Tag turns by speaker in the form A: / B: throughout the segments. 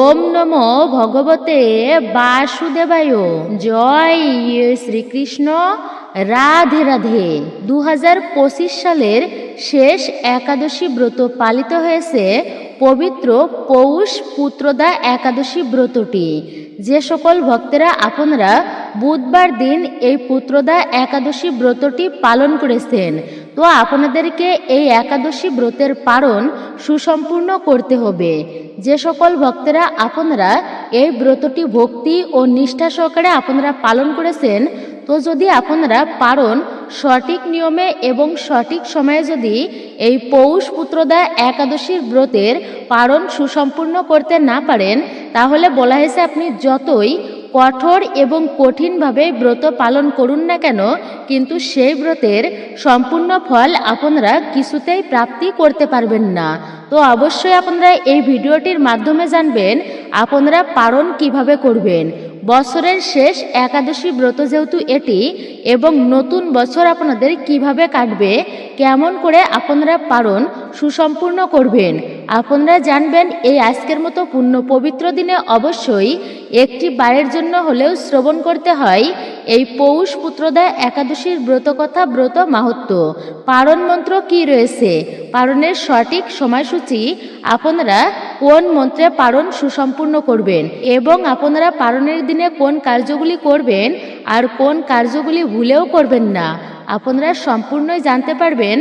A: ওম নমো ভগবতে বাসুদেবায় জয় শ্রীকৃষ্ণ রাধে রাধে দু হাজার সালের শেষ একাদশী ব্রত পালিত হয়েছে পবিত্র পৌষ পুত্রদা একাদশী ব্রতটি যে সকল ভক্তেরা আপনারা বুধবার দিন এই পুত্রদা একাদশী ব্রতটি পালন করেছেন তো আপনাদেরকে এই একাদশী ব্রতের পালন সুসম্পূর্ণ করতে হবে যে সকল ভক্তেরা আপনারা এই ব্রতটি ভক্তি ও নিষ্ঠা সহকারে আপনারা পালন করেছেন তো যদি আপনারা পারন সঠিক নিয়মে এবং সঠিক সময়ে যদি এই পৌষ পুত্রদা একাদশীর ব্রতের পারণ সুসম্পূর্ণ করতে না পারেন তাহলে বলা হয়েছে আপনি যতই কঠোর এবং কঠিনভাবে ব্রত পালন করুন না কেন কিন্তু সেই ব্রতের সম্পূর্ণ ফল আপনারা কিছুতেই প্রাপ্তি করতে পারবেন না তো অবশ্যই আপনারা এই ভিডিওটির মাধ্যমে জানবেন আপনারা পারণ কিভাবে করবেন বছরের শেষ একাদশী ব্রত যেহেতু এটি এবং নতুন বছর আপনাদের কিভাবে কাটবে কেমন করে আপনারা পালন সুসম্পূর্ণ করবেন আপনারা জানবেন এই আজকের মতো পূর্ণ পবিত্র দিনে অবশ্যই একটি বারের জন্য হলেও শ্রবণ করতে হয় এই পৌষ পুত্রদা একাদশীর ব্রতকথা ব্রত মাহাত্ম পারণ মন্ত্র কি রয়েছে পারণের সঠিক সময়সূচি আপনারা কোন মন্ত্রে পারণ সুসম্পূর্ণ করবেন এবং আপনারা পারণের দিনে কোন কার্যগুলি করবেন আর কোন কার্যগুলি ভুলেও করবেন না আপনারা সম্পূর্ণই জানতে পারবেন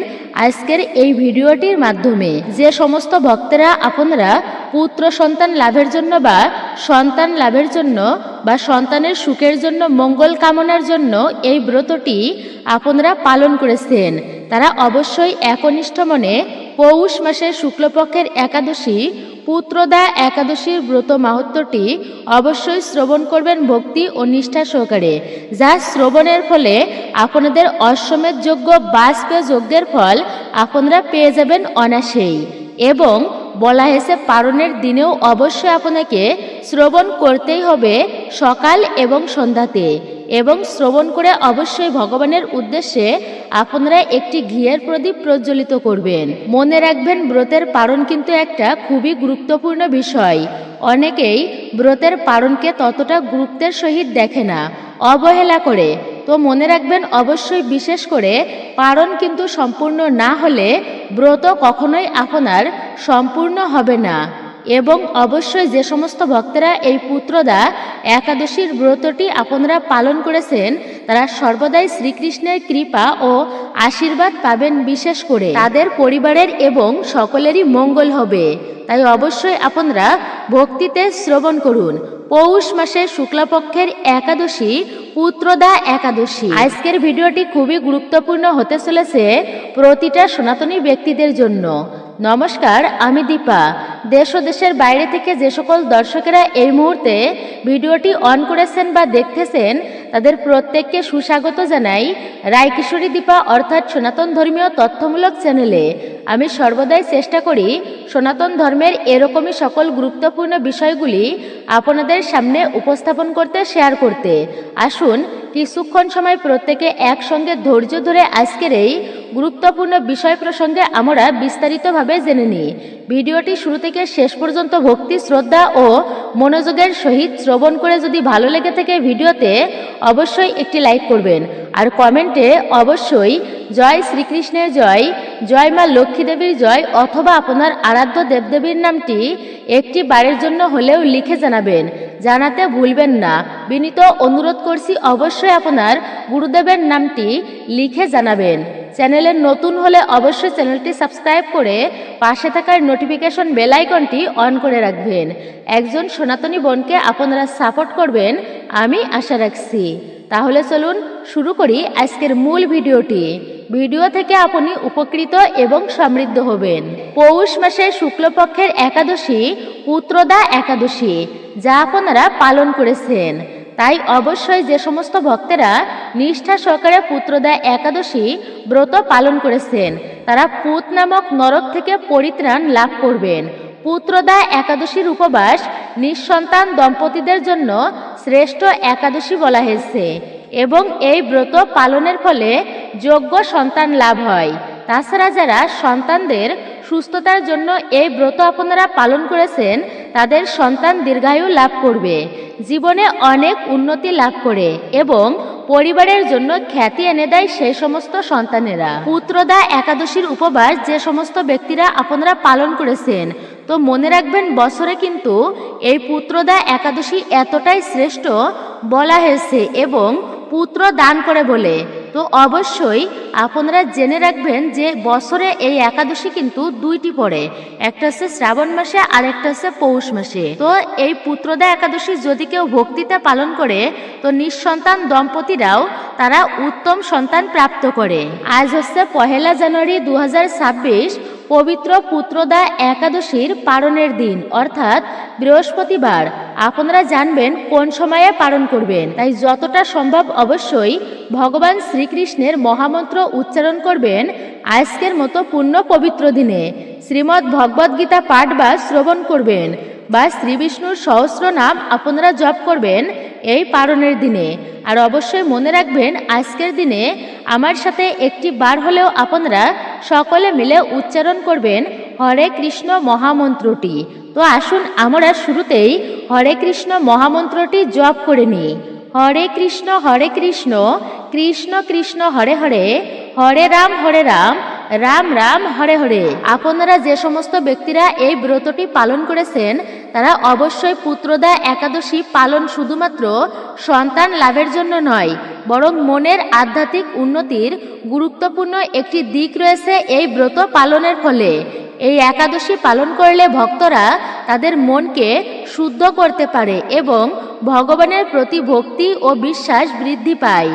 A: আজকের এই ভিডিওটির মাধ্যমে যে সমস্ত ভক্তেরা আপনারা পুত্র সন্তান লাভের জন্য বা সন্তান লাভের জন্য বা সন্তানের সুখের জন্য মঙ্গল কামনার জন্য এই ব্রতটি আপনারা পালন করেছেন তারা অবশ্যই একনিষ্ঠ মনে পৌষ মাসের শুক্লপক্ষের একাদশী পুত্রদা একাদশীর ব্রত মাহাত্মটি অবশ্যই শ্রবণ করবেন ভক্তি ও নিষ্ঠা সহকারে যা শ্রবণের ফলে আপনাদের অশ্বমেধ যোগ্য বাষ্পীয় যজ্ঞের ফল আপনারা পেয়ে যাবেন অনাসেই এবং বলা হয়েছে পারণের দিনেও অবশ্যই আপনাকে শ্রবণ করতেই হবে সকাল এবং সন্ধ্যাতে এবং শ্রবণ করে অবশ্যই ভগবানের উদ্দেশ্যে আপনারা একটি ঘিয়ের প্রদীপ প্রজ্বলিত করবেন মনে রাখবেন ব্রতের পারণ কিন্তু একটা খুবই গুরুত্বপূর্ণ বিষয় অনেকেই ব্রতের পারণকে ততটা গুরুত্বের সহিত দেখে না অবহেলা করে তো মনে রাখবেন অবশ্যই বিশেষ করে পারণ কিন্তু সম্পূর্ণ না হলে ব্রত কখনোই আপনার সম্পূর্ণ হবে না এবং অবশ্যই যে সমস্ত ভক্তরা এই পুত্রদা একাদশীর ব্রতটি আপনারা পালন করেছেন তারা সর্বদাই শ্রীকৃষ্ণের কৃপা ও আশীর্বাদ পাবেন বিশেষ করে তাদের পরিবারের এবং সকলেরই মঙ্গল হবে তাই অবশ্যই আপনারা ভক্তিতে শ্রবণ করুন পৌষ মাসের শুক্লাপক্ষের একাদশী পুত্রদা একাদশী আজকের ভিডিওটি খুবই গুরুত্বপূর্ণ হতে চলেছে প্রতিটা সনাতনী ব্যক্তিদের জন্য নমস্কার আমি দীপা দেশ ও দেশের বাইরে থেকে যে সকল দর্শকেরা এই মুহূর্তে ভিডিওটি অন করেছেন বা দেখতেছেন তাদের প্রত্যেককে সুস্বাগত জানাই রায়কিশোরী দীপা অর্থাৎ সনাতন ধর্মীয় তথ্যমূলক চ্যানেলে আমি সর্বদাই চেষ্টা করি সনাতন ধর্মের এরকমই সকল গুরুত্বপূর্ণ বিষয়গুলি আপনাদের সামনে উপস্থাপন করতে শেয়ার করতে আসুন কিছুক্ষণ সময় প্রত্যেকে একসঙ্গে ধৈর্য ধরে আজকের এই গুরুত্বপূর্ণ বিষয় প্রসঙ্গে আমরা বিস্তারিতভাবে জেনে নিই ভিডিওটি শুরু থেকে শেষ পর্যন্ত ভক্তি শ্রদ্ধা ও মনোযোগের সহিত শ্রবণ করে যদি ভালো লেগে থাকে ভিডিওতে অবশ্যই একটি লাইক করবেন আর কমেন্টে অবশ্যই জয় শ্রীকৃষ্ণের জয় জয় মা লক্ষ্মী দেবীর জয় অথবা আপনার আরাধ্য দেবদেবীর নামটি একটি বারের জন্য হলেও লিখে জানাবেন জানাতে ভুলবেন না বিনীত অনুরোধ করছি অবশ্যই আপনার গুরুদেবের নামটি লিখে জানাবেন চ্যানেলের নতুন হলে অবশ্যই চ্যানেলটি সাবস্ক্রাইব করে পাশে থাকার নোটিফিকেশন বেল আইকনটি অন করে রাখবেন একজন সনাতনী বোনকে আপনারা সাপোর্ট করবেন আমি আশা রাখছি তাহলে চলুন শুরু করি আজকের মূল ভিডিওটি ভিডিও থেকে আপনি উপকৃত এবং সমৃদ্ধ হবেন পৌষ মাসে শুক্লপক্ষের একাদশী পুত্রদা একাদশী যা আপনারা পালন করেছেন তাই অবশ্যই যে সমস্ত ভক্তেরা নিষ্ঠা সহকারে পুত্রদা একাদশী ব্রত পালন করেছেন তারা পুত নামক নরক থেকে পরিত্রাণ লাভ করবেন পুত্রদা একাদশীর উপবাস নিঃসন্তান দম্পতিদের জন্য শ্রেষ্ঠ একাদশী বলা হয়েছে এবং এই ব্রত পালনের ফলে যোগ্য সন্তান লাভ হয় তাছাড়া যারা সন্তানদের সুস্থতার জন্য এই ব্রত আপনারা পালন করেছেন তাদের সন্তান দীর্ঘায়ু লাভ করবে জীবনে অনেক উন্নতি লাভ করে এবং পরিবারের জন্য খ্যাতি এনে দেয় সেই সমস্ত সন্তানেরা পুত্রদা একাদশীর উপবাস যে সমস্ত ব্যক্তিরা আপনারা পালন করেছেন তো মনে রাখবেন বছরে কিন্তু এই পুত্রদা একাদশী এতটাই শ্রেষ্ঠ বলা হয়েছে এবং পুত্র দান করে বলে তো অবশ্যই আপনারা জেনে রাখবেন যে বছরে এই একাদশী কিন্তু দুইটি পড়ে একটা হচ্ছে শ্রাবণ মাসে আর একটা হচ্ছে পৌষ মাসে তো এই পুত্রদা একাদশী যদি কেউ ভক্তিতে পালন করে তো নিঃসন্তান দম্পতিরাও তারা উত্তম সন্তান প্রাপ্ত করে আজ হচ্ছে পহেলা জানুয়ারি দু হাজার ছাব্বিশ পবিত্র পুত্রদা একাদশীর পালনের দিন অর্থাৎ বৃহস্পতিবার আপনারা জানবেন কোন সময়ে পালন করবেন তাই যতটা সম্ভব অবশ্যই ভগবান শ্রীকৃষ্ণের মহামন্ত্র উচ্চারণ করবেন আজকের মতো পূর্ণ পবিত্র দিনে শ্রীমদ্ ভগবদ্গীতা পাঠ বা শ্রবণ করবেন বা শ্রী বিষ্ণুর সহস্র নাম আপনারা জপ করবেন এই পারণের দিনে আর অবশ্যই মনে রাখবেন আজকের দিনে আমার সাথে একটি বার হলেও আপনারা সকলে মিলে উচ্চারণ করবেন হরে কৃষ্ণ মহামন্ত্রটি তো আসুন আমরা শুরুতেই হরে কৃষ্ণ মহামন্ত্রটি জপ করে নিই হরে কৃষ্ণ হরে কৃষ্ণ কৃষ্ণ কৃষ্ণ হরে হরে হরে রাম হরে রাম রাম রাম হরে হরে আপনারা যে সমস্ত ব্যক্তিরা এই ব্রতটি পালন করেছেন তারা অবশ্যই পুত্রদা একাদশী পালন শুধুমাত্র সন্তান লাভের জন্য নয় বরং মনের আধ্যাত্মিক উন্নতির গুরুত্বপূর্ণ একটি দিক রয়েছে এই ব্রত পালনের ফলে এই একাদশী পালন করলে ভক্তরা তাদের মনকে শুদ্ধ করতে পারে এবং ভগবানের প্রতি ভক্তি ও বিশ্বাস বৃদ্ধি পায়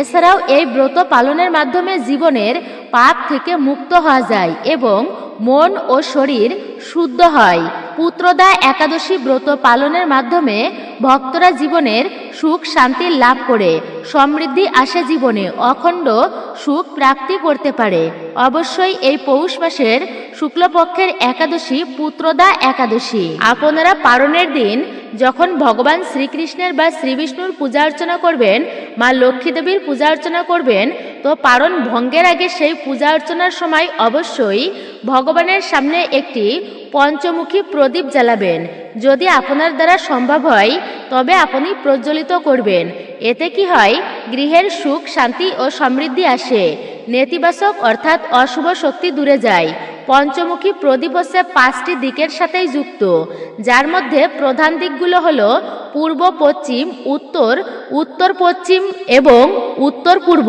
A: এছাড়াও এই ব্রত পালনের মাধ্যমে জীবনের পাপ থেকে মুক্ত হওয়া যায় এবং মন ও শরীর শুদ্ধ হয় পুত্রদা একাদশী ব্রত পালনের মাধ্যমে ভক্তরা জীবনের সুখ শান্তি লাভ করে সমৃদ্ধি আসে জীবনে অখণ্ড সুখ প্রাপ্তি করতে পারে অবশ্যই এই পৌষ মাসের শুক্লপক্ষের একাদশী পুত্রদা একাদশী আপনারা পারণের দিন যখন ভগবান শ্রীকৃষ্ণের বা শ্রীবিষ্ণুর পূজা অর্চনা করবেন মা লক্ষ্মী দেবীর পূজা অর্চনা করবেন তো পারণ ভঙ্গের আগে সেই পূজা অর্চনার সময় অবশ্যই ভগবানের সামনে একটি পঞ্চমুখী প্রদীপ জ্বালাবেন যদি আপনার দ্বারা সম্ভব হয় তবে আপনি প্রজ্বলিত করবেন এতে কি হয় গৃহের সুখ শান্তি ও সমৃদ্ধি আসে নেতিবাচক অর্থাৎ অশুভ শক্তি দূরে যায় পঞ্চমুখী প্রদীপসে পাঁচটি দিকের সাথেই যুক্ত যার মধ্যে প্রধান দিকগুলো হলো পূর্ব পশ্চিম উত্তর উত্তর পশ্চিম এবং উত্তর পূর্ব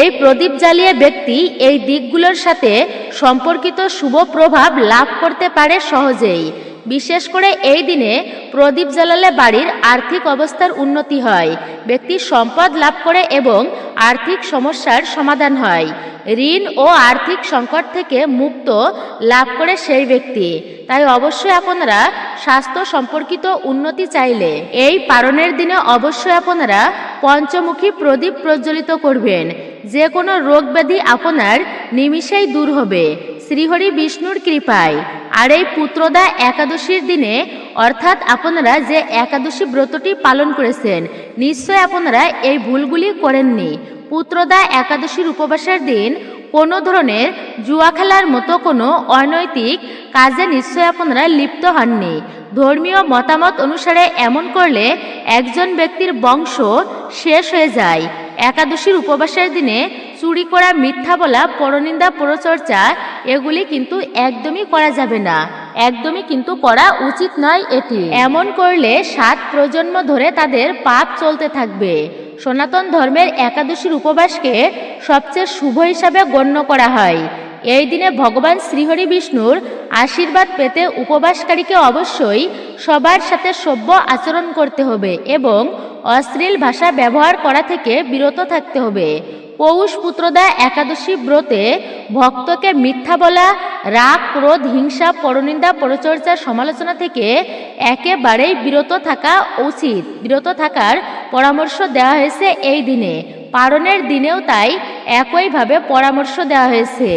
A: এই প্রদীপ জ্বালিয়ে ব্যক্তি এই দিকগুলোর সাথে সম্পর্কিত শুভ প্রভাব লাভ করতে পারে সহজেই বিশেষ করে এই দিনে প্রদীপ জ্বালালে বাড়ির আর্থিক অবস্থার উন্নতি হয় ব্যক্তি সম্পদ লাভ করে এবং আর্থিক সমস্যার সমাধান হয় ঋণ ও আর্থিক সংকট থেকে মুক্ত লাভ করে সেই ব্যক্তি তাই অবশ্যই আপনারা স্বাস্থ্য সম্পর্কিত উন্নতি চাইলে এই পারণের দিনে অবশ্যই আপনারা পঞ্চমুখী প্রদীপ প্রজ্বলিত করবেন যে কোনো রোগ ব্যাধি আপনার নিমিষেই দূর হবে শ্রীহরি বিষ্ণুর কৃপায় আর এই পুত্রদা একাদশীর দিনে অর্থাৎ আপনারা যে একাদশী ব্রতটি পালন করেছেন নিশ্চয় আপনারা এই ভুলগুলি করেননি পুত্রদা একাদশীর উপবাসের দিন কোনো ধরনের জুয়া খেলার মতো কোনো অনৈতিক কাজে নিশ্চয় আপনারা লিপ্ত হননি ধর্মীয় মতামত অনুসারে এমন করলে একজন ব্যক্তির বংশ শেষ হয়ে যায় একাদশীর উপবাসের দিনে চুরি করা মিথ্যা বলা পরনিন্দা পরচর্চা এগুলি কিন্তু একদমই করা যাবে না একদমই কিন্তু করা উচিত নয় এটি এমন করলে সাত প্রজন্ম ধরে তাদের পাপ চলতে থাকবে সনাতন ধর্মের একাদশীর উপবাসকে সবচেয়ে শুভ হিসাবে গণ্য করা হয় এই দিনে ভগবান শ্রীহরি বিষ্ণুর আশীর্বাদ পেতে উপবাসকারীকে অবশ্যই সবার সাথে সভ্য আচরণ করতে হবে এবং অশ্লীল ভাষা ব্যবহার করা থেকে বিরত থাকতে হবে পৌষ পুত্রদা একাদশী ব্রতে ভক্তকে মিথ্যা বলা রাগ ক্রোধ হিংসা পরনিন্দা পরচর্চা সমালোচনা থেকে একেবারেই বিরত থাকা উচিত বিরত থাকার পরামর্শ দেওয়া হয়েছে এই দিনে পারণের দিনেও তাই একইভাবে পরামর্শ দেওয়া হয়েছে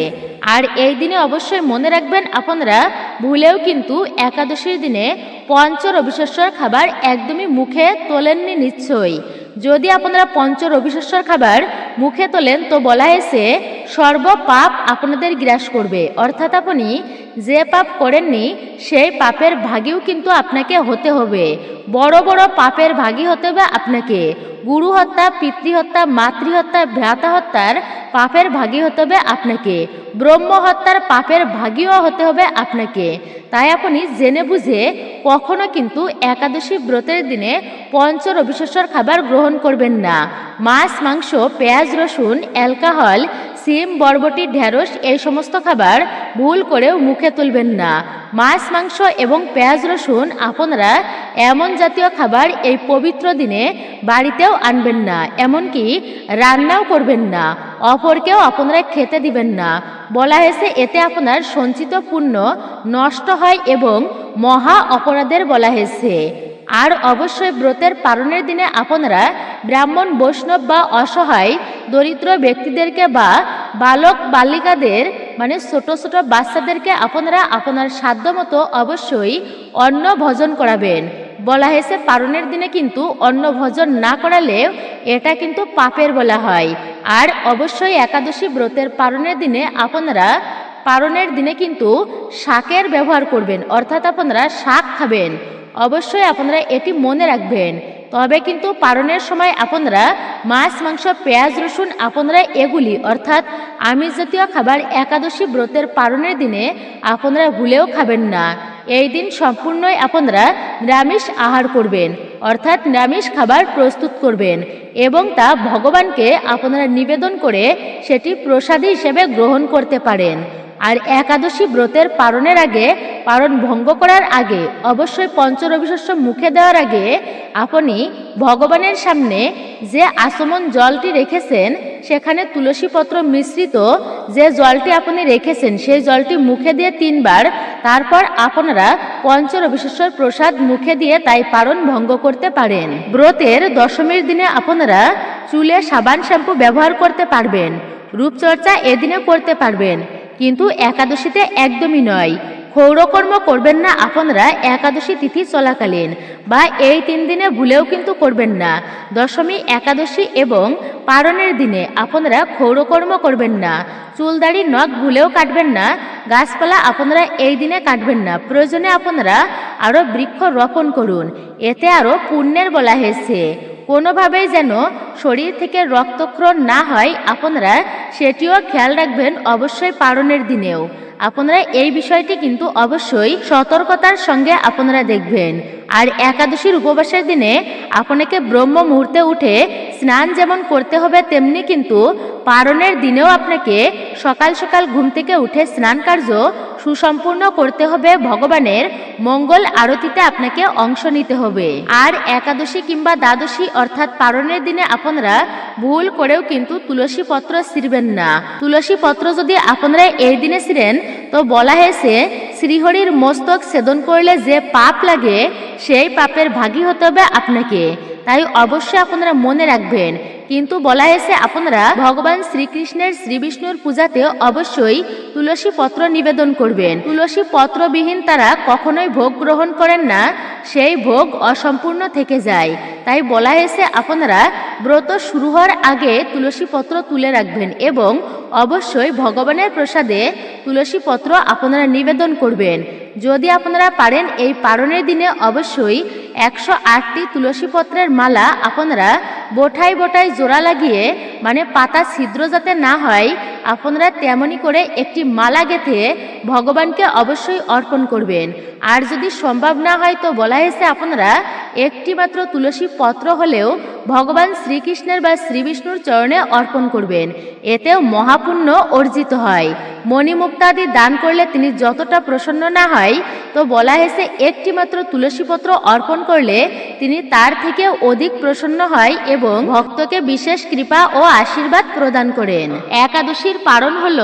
A: আর এই দিনে অবশ্যই মনে রাখবেন আপনারা ভুলেও কিন্তু একাদশীর দিনে পঞ্চ রবিশস্যর খাবার একদমই মুখে তোলেননি নিশ্চয়ই যদি আপনারা পঞ্চ রবিশস্যর খাবার মুখে তোলেন তো বলা হয়েছে সর্ব পাপ আপনাদের গ্রাস করবে অর্থাৎ আপনি যে পাপ করেননি সেই পাপের ভাগিও কিন্তু আপনাকে হতে হবে বড় বড় পাপের ভাগি হতে হবে আপনাকে গুরু হত্যা পিতৃহত্যা মাতৃহত্যা ভ্রাতা হত্যার পাপের ভাগী হতে হবে আপনাকে ব্রহ্ম হত্যার পাপের ভাগীও হতে হবে আপনাকে তাই আপনি জেনে বুঝে কখনো কিন্তু একাদশী ব্রতের দিনে পঞ্চ অবিশ্বাসর খাবার গ্রহণ করবেন না মাছ মাংস পেঁয়াজ পেঁয়াজ রসুন অ্যালকাহল সিম বরবটি ঢ্যাঁড়স এই সমস্ত খাবার ভুল করেও মুখে তুলবেন না মাছ মাংস এবং পেঁয়াজ রসুন আপনারা এমন জাতীয় খাবার এই পবিত্র দিনে বাড়িতেও আনবেন না এমনকি রান্নাও করবেন না অপরকেও আপনারা খেতে দিবেন না বলা হয়েছে এতে আপনার সঞ্চিত পুণ্য নষ্ট হয় এবং মহা অপরাধের বলা হয়েছে আর অবশ্যই ব্রতের পালনের দিনে আপনারা ব্রাহ্মণ বৈষ্ণব বা অসহায় দরিদ্র ব্যক্তিদেরকে বা বালক বালিকাদের মানে ছোট ছোট বাচ্চাদেরকে আপনারা আপনার সাধ্য মতো অবশ্যই অন্ন ভজন করাবেন বলা হয়েছে পারণের দিনে কিন্তু অন্ন ভজন না করালেও এটা কিন্তু পাপের বলা হয় আর অবশ্যই একাদশী ব্রতের পারণের দিনে আপনারা পারণের দিনে কিন্তু শাকের ব্যবহার করবেন অর্থাৎ আপনারা শাক খাবেন অবশ্যই আপনারা এটি মনে রাখবেন তবে কিন্তু পারণের সময় আপনারা মাছ মাংস পেঁয়াজ রসুন আপনারা এগুলি অর্থাৎ আমিষ জাতীয় খাবার একাদশী ব্রতের পারণের দিনে আপনারা ভুলেও খাবেন না এই দিন সম্পূর্ণই আপনারা নিরামিষ আহার করবেন অর্থাৎ নিরামিষ খাবার প্রস্তুত করবেন এবং তা ভগবানকে আপনারা নিবেদন করে সেটি প্রসাদ হিসেবে গ্রহণ করতে পারেন আর একাদশী ব্রতের পারণের আগে পারণ ভঙ্গ করার আগে অবশ্যই পঞ্চরবিশস্য মুখে দেওয়ার আগে আপনি ভগবানের সামনে যে আসমন জলটি রেখেছেন সেখানে তুলসীপত্র মিশ্রিত যে জলটি আপনি রেখেছেন সেই জলটি মুখে দিয়ে তিনবার তারপর আপনারা পঞ্চরবিশেশ্বর প্রসাদ মুখে দিয়ে তাই পারণ ভঙ্গ করতে পারেন ব্রতের দশমীর দিনে আপনারা চুলে সাবান শ্যাম্পু ব্যবহার করতে পারবেন রূপচর্চা এদিনে করতে পারবেন কিন্তু একাদশীতে একদমই নয় ক্ষৌরকর্ম করবেন না আপনারা একাদশী তিথি চলাকালীন বা এই তিন দিনে ভুলেও কিন্তু করবেন না দশমী একাদশী এবং পারণের দিনে আপনারা ক্ষৌরকর্ম করবেন না চুলদাড়ি নখ ভুলেও কাটবেন না গাছপালা আপনারা এই দিনে কাটবেন না প্রয়োজনে আপনারা আরও বৃক্ষ রোপণ করুন এতে আরও পুণ্যের বলা হয়েছে কোনোভাবেই যেন শরীর থেকে রক্তক্ষরণ না হয় আপনারা সেটিও খেয়াল রাখবেন অবশ্যই পারণের দিনেও আপনারা এই বিষয়টি কিন্তু অবশ্যই সতর্কতার সঙ্গে আপনারা দেখবেন আর একাদশীর উপবাসের দিনে আপনাকে ব্রহ্ম মুহূর্তে উঠে স্নান যেমন করতে হবে তেমনি কিন্তু পারণের দিনেও আপনাকে সকাল সকাল ঘুম থেকে উঠে স্নান কার্য সুসম্পূর্ণ করতে হবে ভগবানের মঙ্গল আরতিতে আপনাকে অংশ নিতে হবে আর একাদশী কিংবা দ্বাদশী অর্থাৎ পারণের দিনে আপনারা ভুল করেও কিন্তু তুলসী পত্র ছিঁড়বেন না তুলসী পত্র যদি আপনারা এই দিনে ছিঁড়েন তো বলা হয়েছে শ্রীহরির মস্তক ছেদন করলে যে পাপ লাগে সেই পাপের ভাগী হতে হবে আপনাকে তাই অবশ্যই আপনারা মনে রাখবেন কিন্তু বলা হয়েছে আপনারা ভগবান শ্রীকৃষ্ণের শ্রীবিষ্ণুর পূজাতে অবশ্যই তুলসী পত্র নিবেদন করবেন তুলসী পত্রবিহীন তারা কখনোই ভোগ গ্রহণ করেন না সেই ভোগ অসম্পূর্ণ থেকে যায় তাই বলা হয়েছে আপনারা ব্রত শুরু হওয়ার আগে তুলসী পত্র তুলে রাখবেন এবং অবশ্যই ভগবানের প্রসাদে তুলসী পত্র আপনারা নিবেদন করবেন যদি আপনারা পারেন এই পারণের দিনে অবশ্যই একশো আটটি তুলসী পত্রের মালা আপনারা বোঠাই বোটাই জোড়া লাগিয়ে মানে পাতা ছিদ্র যাতে না হয় আপনারা তেমনই করে একটি মালা গেঁথে ভগবানকে অবশ্যই অর্পণ করবেন আর যদি সম্ভব না হয় তো বলা হয়েছে আপনারা একটি মাত্র তুলসী পত্র হলেও ভগবান শ্রীকৃষ্ণের বা শ্রীবিষ্ণুর চরণে অর্পণ করবেন এতেও মহাপুণ্য অর্জিত হয় মণিমুক্তাদি দান করলে তিনি যতটা প্রসন্ন না হয় তো বলা হয়েছে একটিমাত্র তুলসীপত্র অর্পণ করলে তিনি তার থেকে অধিক প্রসন্ন হয় এবং ভক্তকে বিশেষ কৃপা ও আশীর্বাদ প্রদান করেন একাদশী একাদশীর কারণ হল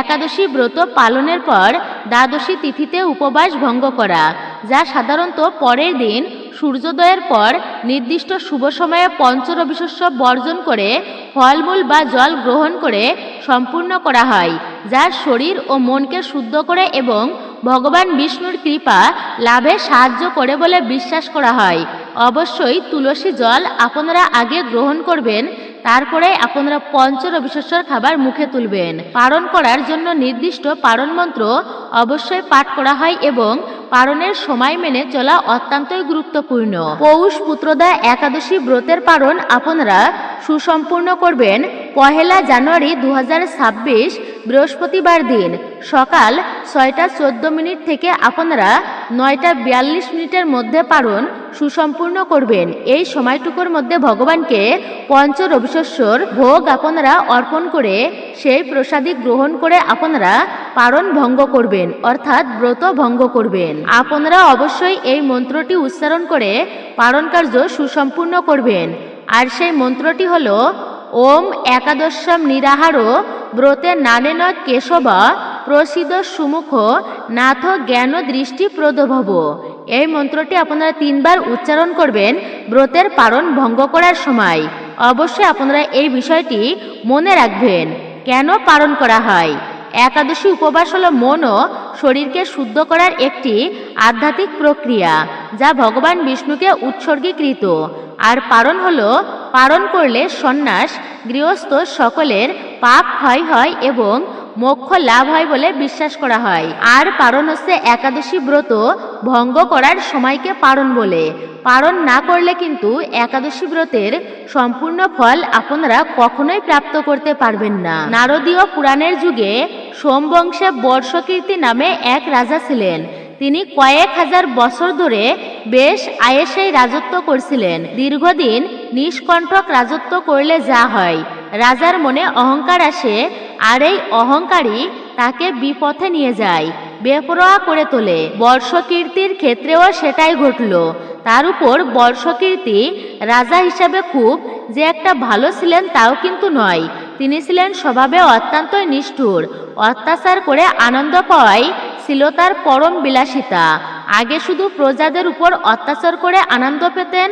A: একাদশী ব্রত পালনের পর দ্বাদশী তিথিতে উপবাস ভঙ্গ করা যা সাধারণত পরের দিন সূর্যোদয়ের পর নির্দিষ্ট শুভ সময়ে পঞ্চরবিশস্য বর্জন করে ফলমূল বা জল গ্রহণ করে সম্পূর্ণ করা হয় যা শরীর ও মনকে শুদ্ধ করে এবং ভগবান বিষ্ণুর কৃপা লাভে সাহায্য করে বলে বিশ্বাস করা হয় অবশ্যই তুলসী জল আপনারা আগে গ্রহণ করবেন তারপরে আপনারা পঞ্চ রবিশস্যর খাবার মুখে তুলবেন পারণ করার জন্য নির্দিষ্ট পারণ মন্ত্র অবশ্যই পাঠ করা হয় এবং পারণের সময় মেনে চলা অত্যন্তই গুরুত্বপূর্ণ পৌষ পুত্রদা একাদশী ব্রতের পারণ আপনারা সুসম্পূর্ণ করবেন পহেলা জানুয়ারি দু বৃহস্পতিবার দিন সকাল ছয়টা চোদ্দ মিনিট থেকে আপনারা নয়টা বিয়াল্লিশ মিনিটের মধ্যে পারণ সুসম্পূর্ণ করবেন এই সময়টুকুর মধ্যে ভগবানকে পঞ্চ রবিশস্যর ভোগ আপনারা অর্পণ করে সেই প্রসাদী গ্রহণ করে আপনারা পারণ ভঙ্গ করবেন অর্থাৎ ব্রত ভঙ্গ করবেন আপনারা অবশ্যই এই মন্ত্রটি উচ্চারণ করে পারণ কার্য সুসম্পূর্ণ করবেন আর সেই মন্ত্রটি হল ওম একাদশম নিরাহারও ব্রতে নানেন কেশব প্রসিদ্ধ সুমুখ নাথ জ্ঞান দৃষ্টি প্রদভব এই মন্ত্রটি আপনারা তিনবার উচ্চারণ করবেন ব্রতের পারণ ভঙ্গ করার সময় অবশ্যই আপনারা এই বিষয়টি মনে রাখবেন কেন পালন করা হয় একাদশী উপবাস হল মন ও শরীরকে শুদ্ধ করার একটি আধ্যাত্মিক প্রক্রিয়া যা ভগবান বিষ্ণুকে উৎসর্গীকৃত আর পারণ হল পালন করলে সন্ন্যাস গৃহস্থ সকলের পাপ ক্ষয় হয় এবং মোক্ষ লাভ হয় বলে বিশ্বাস করা হয় আর পারণ হচ্ছে একাদশী ব্রত ভঙ্গ করার সময়কে পারণ বলে পারণ না করলে কিন্তু একাদশী ব্রতের সম্পূর্ণ ফল আপনারা কখনোই প্রাপ্ত করতে পারবেন না নারদীয় পুরাণের যুগে সোমবংশে বর্ষকীর্তি নামে এক রাজা ছিলেন তিনি কয়েক হাজার বছর ধরে বেশ আয়েসেই রাজত্ব করছিলেন দীর্ঘদিন নিষ্কণ্ঠক রাজত্ব করলে যা হয় রাজার মনে অহংকার আসে আর এই অহংকারই তাকে বিপথে নিয়ে যায় বেপরোয়া করে তোলে বর্ষকীর্তির ক্ষেত্রেও সেটাই ঘটল তার উপর বর্ষকীর্তি রাজা হিসাবে খুব যে একটা ভালো ছিলেন তাও কিন্তু নয় তিনি ছিলেন স্বভাবে অত্যন্ত নিষ্ঠুর অত্যাচার করে আনন্দ পাওয়াই ছিল তার পরম বিলাসিতা আগে শুধু প্রজাদের উপর অত্যাচার করে আনন্দ পেতেন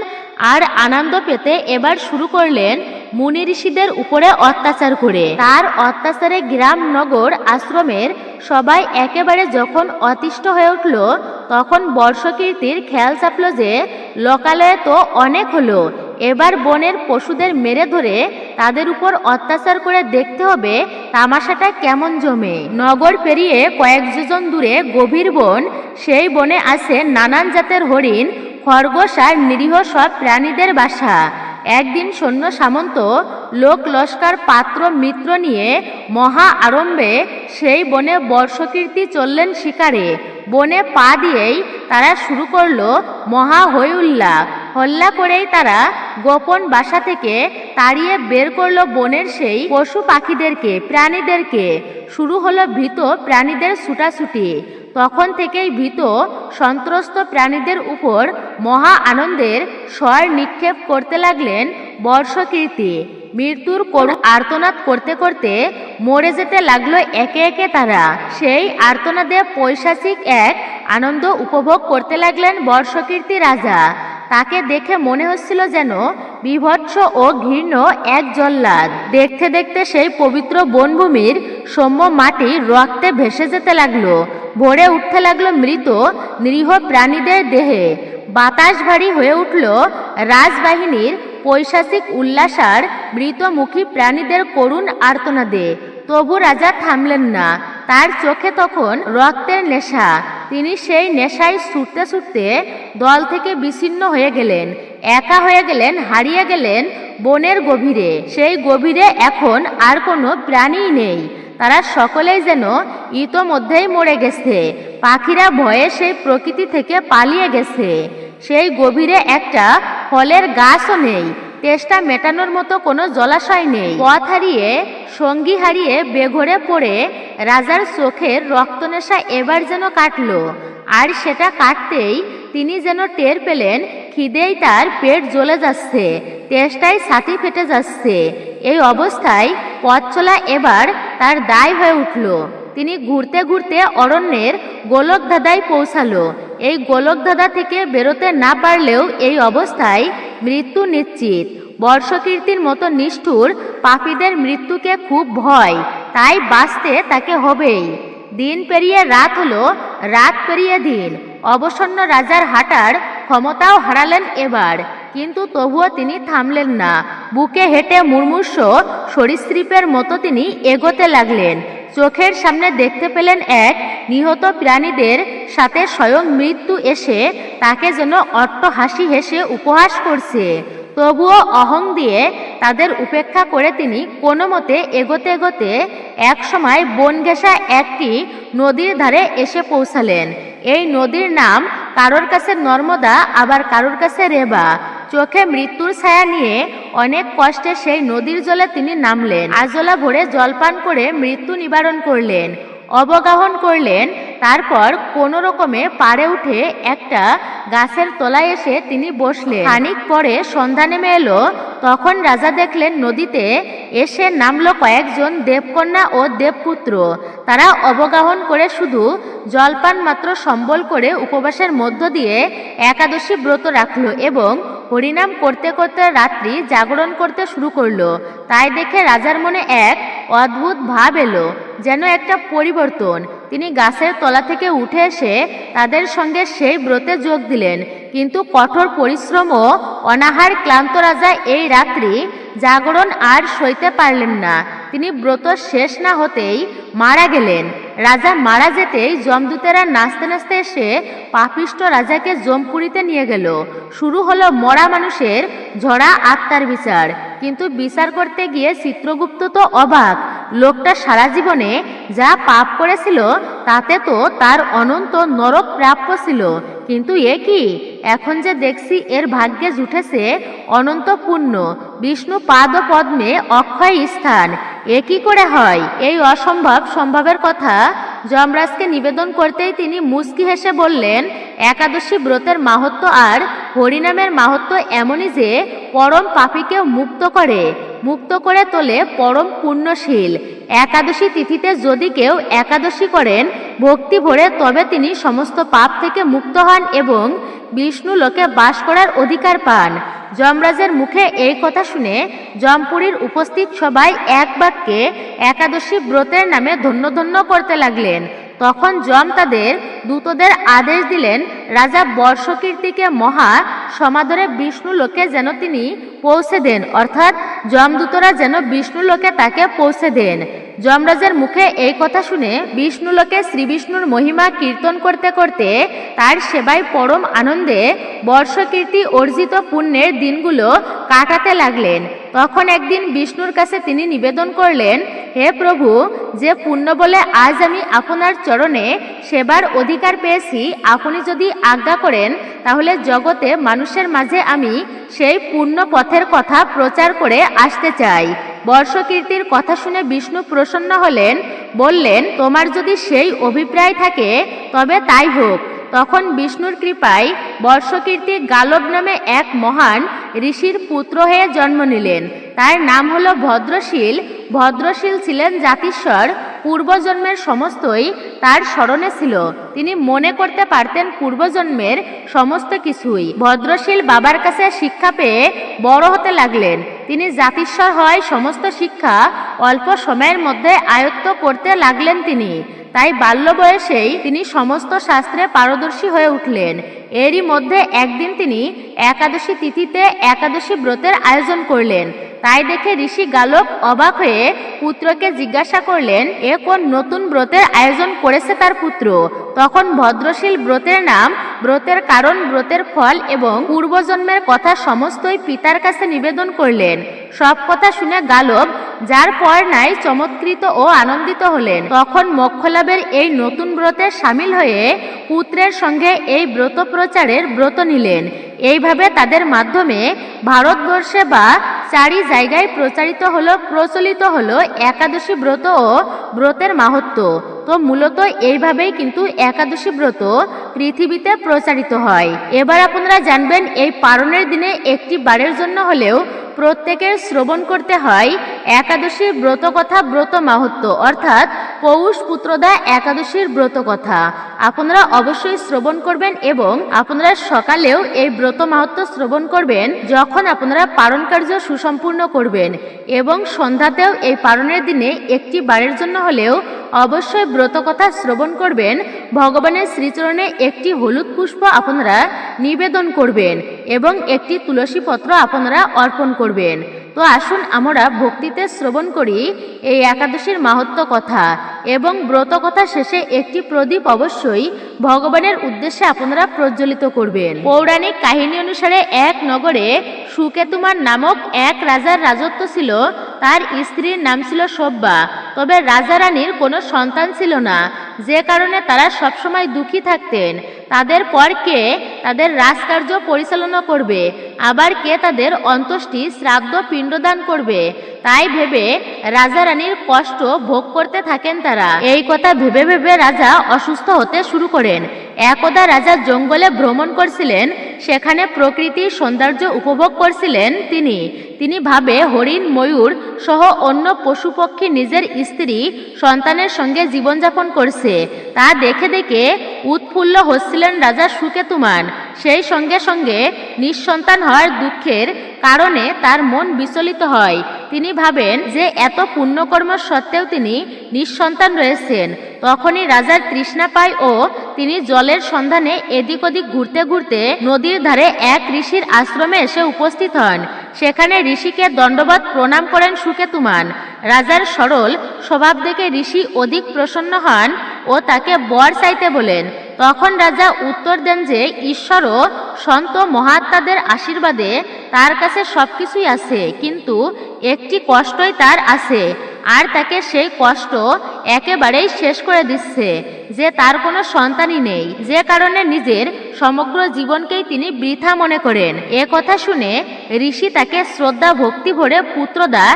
A: আর আনন্দ পেতে এবার শুরু করলেন মুনি ঋষিদের উপরে অত্যাচার করে তার অত্যাচারে গ্রাম নগর আশ্রমের সবাই একেবারে যখন অতিষ্ঠ হয়ে উঠল তখন বর্ষকীর্তির খেয়াল চাপল যে লোকালয়ে তো অনেক হলো এবার বনের পশুদের মেরে ধরে তাদের উপর অত্যাচার করে দেখতে হবে তামাশাটা কেমন জমে নগর পেরিয়ে কয়েক দুজন দূরে গভীর বন সেই বনে আছে নানান জাতের হরিণ খরগোশ আর নিরীহ সব প্রাণীদের বাসা একদিন সৈন্য সামন্ত লোক লস্কার পাত্র মিত্র নিয়ে মহা আরম্ভে সেই বনে বর্ষকীর্তি চললেন শিকারে বনে পা দিয়েই তারা শুরু করল মহা হৈউল্লা হল্লা করেই তারা গোপন বাসা থেকে তাড়িয়ে বের করলো বনের সেই পশু পাখিদেরকে প্রাণীদেরকে শুরু হলো ভীত প্রাণীদের ছুটাছুটি তখন থেকেই ভীত সন্ত্রস্ত প্রাণীদের উপর মহা আনন্দের স্বর নিক্ষেপ করতে লাগলেন বর্ষকীর্তি মৃত্যুর করুণ আর্তনাদ করতে করতে মরে যেতে লাগলো একে একে তারা সেই আর্তনাদে পৈশাচিক এক আনন্দ উপভোগ করতে লাগলেন বর্ষকীর্তি রাজা তাকে দেখে মনে হচ্ছিল যেন বিভৎস ও ঘৃণ্য এক জল্লাদ দেখতে দেখতে সেই পবিত্র বনভূমির সৌম্য মাটি রক্তে ভেসে যেতে লাগলো ভরে উঠতে লাগলো মৃত নিরীহ প্রাণীদের দেহে বাতাস ভারী হয়ে উঠল রাজবাহিনীর পৈশাসিক উল্লাসার মৃতমুখী প্রাণীদের করুণ আর্তনাদে তবু রাজা থামলেন না তার চোখে তখন রক্তের নেশা তিনি সেই নেশায় ছুটতে ছুটতে দল থেকে বিচ্ছিন্ন হয়ে গেলেন একা হয়ে গেলেন হারিয়ে গেলেন বনের গভীরে সেই গভীরে এখন আর কোনো প্রাণী নেই তারা সকলেই যেন ইতোমধ্যেই মরে গেছে পাখিরা ভয়ে সেই প্রকৃতি থেকে পালিয়ে গেছে সেই গভীরে একটা ফলের গাছও নেই তেষ্টা মেটানোর মতো কোনো জলাশয় নেই পথ হারিয়ে সঙ্গী হারিয়ে বেঘরে পড়ে রাজার চোখের রক্তনেশা এবার যেন কাটল আর সেটা কাটতেই তিনি যেন টের পেলেন খিদেই তার পেট জ্বলে যাচ্ছে তেষ্টায় ছাতি ফেটে যাচ্ছে এই অবস্থায় পথ চলা এবার তার দায় হয়ে উঠল তিনি ঘুরতে ঘুরতে অরণ্যের গোলকধাঁধায় পৌঁছালো এই গোলকধাঁধা থেকে বেরোতে না পারলেও এই অবস্থায় মৃত্যু নিশ্চিত বর্ষকীর্তির মতো নিষ্ঠুর পাপীদের মৃত্যুকে খুব ভয় তাই বাঁচতে তাকে হবেই দিন পেরিয়ে রাত হলো রাত পেরিয়ে দিন অবসন্ন রাজার হাঁটার ক্ষমতাও হারালেন এবার কিন্তু তবুও তিনি থামলেন না বুকে হেঁটে মুর্মুষ সরীসৃপের মতো তিনি এগোতে লাগলেন চোখের সামনে দেখতে পেলেন এক নিহত প্রাণীদের সাথে স্বয়ং মৃত্যু এসে তাকে যেন অর্থ হাসি হেসে উপহাস করছে তবুও অহং দিয়ে তাদের উপেক্ষা করে তিনি কোনো মতে এগোতে এগোতে একসময় বনগেসা একটি নদীর ধারে এসে পৌঁছালেন এই নদীর নাম কারোর কাছে নর্মদা আবার কারোর কাছে রেবা চোখে মৃত্যুর ছায়া নিয়ে অনেক কষ্টে সেই নদীর জলে তিনি নামলেন আজলা ভরে জলপান করে মৃত্যু নিবারণ করলেন অবগাহন করলেন তারপর কোন রকমে পারে উঠে একটা গাছের তলায় এসে তিনি বসলেন খানিক পরে সন্ধ্যা নেমে এলো তখন রাজা দেখলেন নদীতে এসে নামলো কয়েকজন দেবকন্যা ও দেবপুত্র তারা অবগাহন করে শুধু জলপান মাত্র সম্বল করে উপবাসের মধ্য দিয়ে একাদশী ব্রত রাখল এবং হরিনাম করতে করতে রাত্রি জাগরণ করতে শুরু করল তাই দেখে রাজার মনে এক অদ্ভুত ভাব এলো যেন একটা পরিবর্তন তিনি গাছের তলা থেকে উঠে এসে তাদের সঙ্গে সেই ব্রতে যোগ দিলেন কিন্তু কঠোর পরিশ্রম ও অনাহার ক্লান্ত রাজা এই রাত্রি জাগরণ আর সইতে পারলেন না তিনি ব্রত শেষ না হতেই মারা গেলেন রাজা মারা যেতেই যমদূতেরা নাচতে নাচতে এসে পাপিষ্ট রাজাকে জমপুরিতে নিয়ে গেল শুরু হলো মরা মানুষের ঝরা আত্মার বিচার কিন্তু বিচার করতে গিয়ে চিত্রগুপ্ত তো অবাক লোকটা সারা জীবনে যা পাপ করেছিল তাতে তো তার অনন্ত নরক প্রাপ্য ছিল কিন্তু এ কি এখন যে দেখছি এর ভাগ্যে জুটেছে অনন্তপূর্ণ বিষ্ণু পাদ পদ্মে অক্ষয় স্থান এ কি করে হয় এই অসম্ভব সম্ভবের কথা যমরাজকে নিবেদন করতেই তিনি মুস্কি হেসে বললেন একাদশী ব্রতের মাহত্ব আর হরিনামের মাহাত্ম এমনই যে পরম পাপিকেও মুক্ত করে মুক্ত করে তোলে পরম পুণ্যশীল একাদশী তিথিতে যদি কেউ একাদশী করেন ভক্তি ভরে তবে তিনি সমস্ত পাপ থেকে মুক্ত হন এবং বিষ্ণু লোকে বাস করার অধিকার পান যমরাজের মুখে এই কথা শুনে জমপুরীর উপস্থিত সবাই এক বাক্যে একাদশী ব্রতের নামে ধন্য ধন্য করতে লাগলেন তখন যম তাদের দূতদের আদেশ দিলেন রাজা বর্ষকীর্তিকে মহা সমাদরে বিষ্ণু লোকে যেন তিনি পৌঁছে দেন অর্থাৎ যমদূতরা যেন বিষ্ণুলোকে তাকে পৌঁছে দেন যমরাজের মুখে এই কথা শুনে বিষ্ণুলোকে শ্রীবিষ্ণুর মহিমা কীর্তন করতে করতে তার সেবায় পরম আনন্দে বর্ষকীর্তি অর্জিত পুণ্যের দিনগুলো কাটাতে লাগলেন তখন একদিন বিষ্ণুর কাছে তিনি নিবেদন করলেন হে প্রভু যে পুণ্য বলে আজ আমি আপনার চরণে সেবার অধিকার পেয়েছি আপনি যদি আজ্ঞা করেন তাহলে জগতে মানুষের মাঝে আমি সেই পূর্ণ পথে পথের কথা প্রচার করে আসতে চাই বর্ষকীর্তির কথা শুনে বিষ্ণু প্রসন্ন হলেন বললেন তোমার যদি সেই অভিপ্রায় থাকে তবে তাই হোক তখন বিষ্ণুর কৃপায় বর্ষকীর্তি গালব নামে এক মহান ঋষির পুত্র হয়ে জন্ম নিলেন তার নাম হলো ভদ্রশীল ভদ্রশীল ছিলেন জাতিস্বর পূর্বজন্মের সমস্তই তার স্মরণে ছিল তিনি মনে করতে পারতেন পূর্বজন্মের সমস্ত কিছুই ভদ্রশীল বাবার কাছে শিক্ষা পেয়ে বড় হতে লাগলেন তিনি জাতিস্বর হয় সমস্ত শিক্ষা অল্প সময়ের মধ্যে আয়ত্ত করতে লাগলেন তিনি তাই বাল্য বয়সেই তিনি সমস্ত শাস্ত্রে পারদর্শী হয়ে উঠলেন এরই মধ্যে একদিন তিনি একাদশী তিথিতে একাদশী ব্রতের আয়োজন করলেন তাই দেখে ঋষি গালক অবাক হয়ে পুত্রকে জিজ্ঞাসা করলেন এ কোন নতুন ব্রতের আয়োজন করেছে তার পুত্র তখন ভদ্রশীল ব্রতের নাম ব্রতের কারণ ব্রতের ফল এবং পূর্বজন্মের কথা সমস্তই পিতার কাছে নিবেদন করলেন সব কথা শুনে গালব যার পর নাই চমৎকৃত ও আনন্দিত হলেন তখন মক্ষলাভের এই নতুন ব্রতে সামিল হয়ে পুত্রের সঙ্গে এই ব্রত প্রচারের ব্রত নিলেন এইভাবে তাদের মাধ্যমে ভারতবর্ষে বা চারি জায়গায় প্রচারিত হলো প্রচলিত হলো একাদশী ব্রত ও ব্রতের মাহাত্ম তো মূলত এইভাবেই কিন্তু একাদশী ব্রত পৃথিবীতে প্রচারিত হয় এবার আপনারা জানবেন এই পারণের দিনে একটি বারের জন্য হলেও প্রত্যেকের শ্রবণ করতে হয় একাদশীর ব্রত কথা ব্রত মাহাত্ম অর্থাৎ পৌষ পুত্রদা একাদশীর ব্রত কথা আপনারা অবশ্যই শ্রবণ করবেন এবং আপনারা সকালেও এই ব্রত ব্রত মাহাত্ম শ্রবণ করবেন যখন আপনারা পারণ কার্য সুসম্পূর্ণ করবেন এবং সন্ধ্যাতেও এই পারণের দিনে একটি বারের জন্য হলেও অবশ্যই ব্রত কথা শ্রবণ করবেন ভগবানের শ্রীচরণে একটি হলুদ পুষ্প আপনারা নিবেদন করবেন এবং একটি তুলসী পত্র আপনারা অর্পণ করবেন তো আসুন আমরা ভক্তিতে শ্রবণ করি এই একাদশীর মাহাত্ম কথা এবং ব্রত কথা শেষে একটি প্রদীপ অবশ্যই ভগবানের উদ্দেশ্যে আপনারা প্রজ্বলিত করবেন পৌরাণিক কাহিনী অনুসারে এক নগরে সুকেতুমার নামক এক রাজার রাজত্ব ছিল তার স্ত্রীর নাম ছিল সব্যা তবে রাজা রানীর কোনো সন্তান ছিল না যে কারণে তারা সবসময় দুঃখী থাকতেন তাদের পর কে তাদের রাজকার্য পরিচালনা করবে আবার কে তাদের অন্তষ্টি শ্রাদ্ধ পিণ্ডদান করবে তাই ভেবে রাজা রানীর কষ্ট ভোগ করতে থাকেন তারা এই কথা ভেবে ভেবে রাজা অসুস্থ হতে শুরু করেন একদা রাজা জঙ্গলে ভ্রমণ করছিলেন সেখানে প্রকৃতির সৌন্দর্য উপভোগ করছিলেন তিনি তিনি ভাবে হরিণ ময়ূর সহ অন্য পশু পক্ষী নিজের স্ত্রী সন্তানের সঙ্গে জীবনযাপন করছে তা দেখে দেখে উৎফুল্ল হচ্ছিলেন রাজা সুকেতুমান সেই সঙ্গে সঙ্গে নিঃসন্তান হওয়ার দুঃখের কারণে তার মন বিচলিত হয় তিনি ভাবেন যে এত পুণ্যকর্ম সত্ত্বেও তিনি নিঃসন্তান রয়েছেন তখনই রাজার তৃষ্ণা পায় ও তিনি জলের সন্ধানে এদিক ওদিক ঘুরতে ঘুরতে নদীর ধারে এক ঋষির আশ্রমে এসে উপস্থিত হন সেখানে ঋষিকে দণ্ডবাদ প্রণাম করেন সুকেতুমান রাজার সরল স্বভাব দেখে ঋষি অধিক প্রসন্ন হন ও তাকে বর চাইতে বলেন তখন রাজা উত্তর দেন যে ঈশ্বরও সন্ত মহাত্মাদের আশীর্বাদে তার কাছে সব কিছুই আছে কিন্তু একটি কষ্টই তার আছে আর তাকে সেই কষ্ট একেবারেই শেষ করে দিচ্ছে যে তার কোনো সন্তানই নেই যে কারণে নিজের সমগ্র জীবনকেই তিনি বৃথা মনে করেন এ কথা শুনে ঋষি তাকে শ্রদ্ধা ভক্তি ভরে পুত্রদা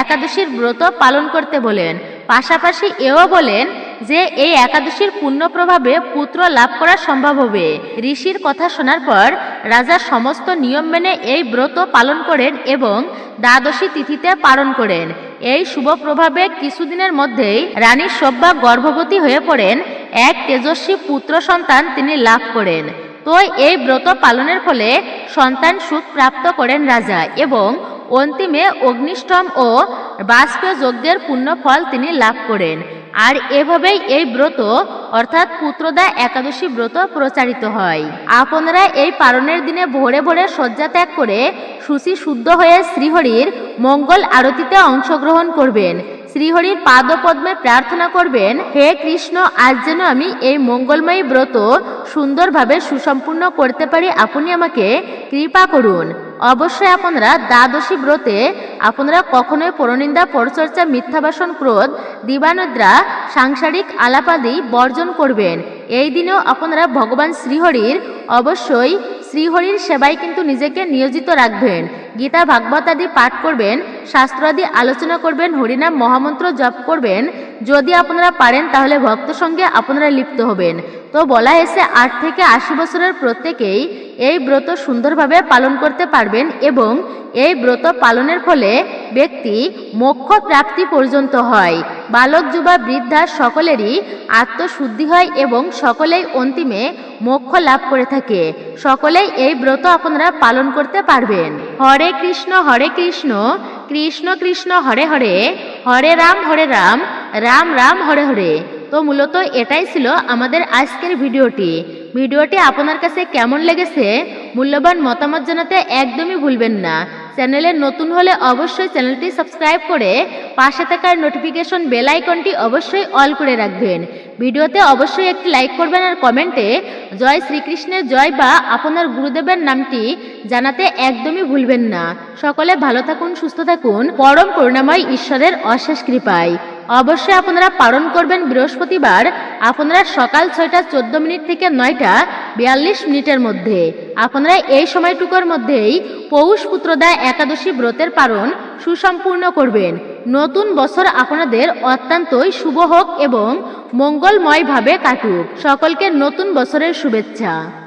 A: একাদশীর ব্রত পালন করতে বলেন পাশাপাশি এও বলেন যে এই একাদশীর পুণ্য প্রভাবে পুত্র লাভ করা সম্ভব হবে ঋষির কথা শোনার পর রাজা সমস্ত নিয়ম মেনে এই ব্রত পালন করেন এবং দ্বাদশী তিথিতে পালন করেন এই শুভ প্রভাবে কিছুদিনের মধ্যেই রানী সব্যা গর্ভবতী হয়ে পড়েন এক তেজস্বী পুত্র সন্তান তিনি লাভ করেন তো এই ব্রত পালনের ফলে সন্তান সুখ প্রাপ্ত করেন রাজা এবং অন্তিমে অগ্নিষ্টম ও বাষ্পীয় যজ্ঞের পুণ্য ফল তিনি লাভ করেন আর এভাবেই এই ব্রত অর্থাৎ পুত্রদা একাদশী ব্রত প্রচারিত হয় আপনারা এই পারণের দিনে ভোরে ভোরে শয্যা ত্যাগ করে সুশি শুদ্ধ হয়ে শ্রীহরির মঙ্গল আরতিতে অংশগ্রহণ করবেন শ্রীহরির পাদপদ্মে প্রার্থনা করবেন হে কৃষ্ণ আজ যেন আমি এই মঙ্গলময়ী ব্রত সুন্দরভাবে সুসম্পূর্ণ করতে পারি আপনি আমাকে কৃপা করুন অবশ্যই আপনারা দ্বাদশী ব্রতে আপনারা কখনোই পরনিন্দা পরচর্চা মিথ্যাবাসন ক্রোধ দিবানদ্রা সাংসারিক আলাপাদি বর্জন করবেন এই দিনেও আপনারা ভগবান শ্রীহরির অবশ্যই শ্রীহরির সেবায় কিন্তু নিজেকে নিয়োজিত রাখবেন গীতা ভাগবত আদি পাঠ করবেন শাস্ত্রাদি আলোচনা করবেন হরিনাম মহামন্ত্র জপ করবেন যদি আপনারা পারেন তাহলে ভক্ত সঙ্গে আপনারা লিপ্ত হবেন তো বলা হয়েছে আট থেকে আশি বছরের প্রত্যেকেই এই ব্রত সুন্দরভাবে পালন করতে পারবেন এবং এই ব্রত পালনের ফলে ব্যক্তি মোক্ষ প্রাপ্তি পর্যন্ত হয় বালক যুবা বৃদ্ধা সকলেরই আত্মশুদ্ধি হয় এবং সকলেই অন্তিমে মোক্ষ লাভ করে থাকে সকলেই এই ব্রত আপনারা পালন করতে পারবেন হরে হরে কৃষ্ণ হরে কৃষ্ণ কৃষ্ণ কৃষ্ণ হরে হরে হরে রাম হরে রাম রাম রাম হরে হরে তো মূলত এটাই ছিল আমাদের আজকের ভিডিওটি ভিডিওটি আপনার কাছে কেমন লেগেছে মূল্যবান মতামত জানাতে একদমই ভুলবেন না চ্যানেলে নতুন হলে অবশ্যই চ্যানেলটি সাবস্ক্রাইব করে পাশে থাকার নোটিফিকেশন বেল আইকনটি অবশ্যই অল করে রাখবেন ভিডিওতে অবশ্যই একটি লাইক করবেন আর কমেন্টে জয় শ্রীকৃষ্ণের জয় বা আপনার গুরুদেবের নামটি জানাতে একদমই ভুলবেন না সকলে ভালো থাকুন সুস্থ থাকুন পরম করুণাময় ঈশ্বরের অশেষ কৃপায় অবশ্যই আপনারা পালন করবেন বৃহস্পতিবার আপনারা সকাল ছয়টা চোদ্দ মিনিট থেকে নয়টা বিয়াল্লিশ মিনিটের মধ্যে আপনারা এই সময়টুকুর মধ্যেই পৌষ পুত্রদা একাদশী ব্রতের পালন সুসম্পূর্ণ করবেন নতুন বছর আপনাদের অত্যন্তই শুভ হোক এবং মঙ্গলময়ভাবে কাটুক সকলকে নতুন বছরের শুভেচ্ছা